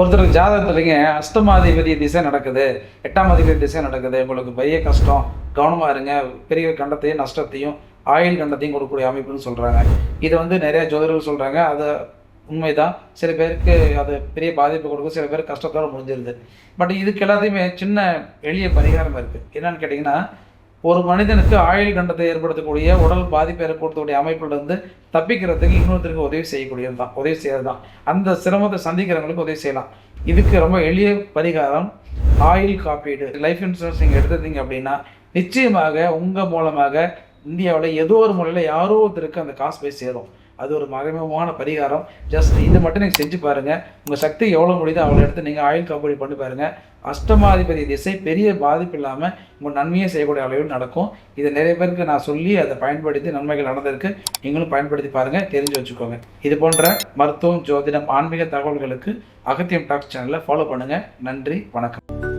ஒருத்தருக்கு ஜாதகத்துலைங்க அஷ்டமாதிபதி திசை நடக்குது. எட்டாம் அதிபதி திசை நடக்குது. உங்களுக்கு பெரிய கஷ்டம். கவனமாக இருங்க. பெரிய கண்டத்தையும் நஷ்டத்தையும் ஆயுள் கண்டத்தையும் கொடுக்கக்கூடிய அமைப்புன்னு சொல்கிறாங்க இதை வந்து நிறைய ஜோதிடர்கள் சொல்கிறாங்க அது உண்மைதான். சில பேருக்கு அது பெரிய பாதிப்பு கொடுக்கும். சில பேர் கஷ்டத்தோட முடிஞ்சிருது. பட் இதுக்கு எல்லாத்தையுமே சின்ன எளிய பரிகாரம் இருக்குது என்னன்னு கேட்டிங்கன்னா ஒரு மனிதனுக்கு ஆயுள் கண்டத்தை ஏற்படுத்தக்கூடிய உடல் பாதிப்பை ஏற்படுத்தக்கூடிய அமைப்பிலிருந்து தப்பிக்கிறதுக்கு இன்னொருத்தருக்கு உதவி செய்யக்கூடியது தான் உதவி செய்யறது தான் அந்த சிரமத்தை சந்திக்கிறவங்களுக்கு உதவி செய்யலாம். இதுக்கு ரொம்ப எளிய பரிகாரம் ஆயுள் காப்பீடு. லைஃப் இன்சூரன்ஸ் நீங்கள் எடுத்துருந்தீங்க அப்படின்னா நிச்சயமாக உங்கள் மூலமாக இந்தியாவில் ஏதோ ஒரு முறையில் யாரோ ஒருத்தருக்கு அந்த காசு போய் சேரும். அது ஒரு மறைமுகமான பரிகாரம். ஜஸ்ட் இது மட்டும் நீங்கள் செஞ்சு பாருங்கள் உங்கள் சக்தி எவ்வளோ முடியுதோ அவ்வளோ எடுத்து நீங்கள் ஆயுள் காப்பீடு பண்ணி பாருங்கள் அஷ்டமாதிபதி திசை பெரிய பாதிப்பு இல்லாமல் உங்கள் நன்மையை செய்யக்கூடிய அளவில் நடக்கும். இதை நிறைய பேருக்கு நான் சொல்லி அதை பயன்படுத்தி நன்மைகள் நடந்திருக்கு. நீங்களும் பயன்படுத்தி பாருங்கள் தெரிஞ்சு வச்சுக்கோங்க. இது போன்ற மருத்துவம் ஜோதிடம் ஆன்மீக தகவல்களுக்கு அகத்தியம் டாக்ஸ் சேனலை ஃபாலோ பண்ணுங்கள் நன்றி வணக்கம்.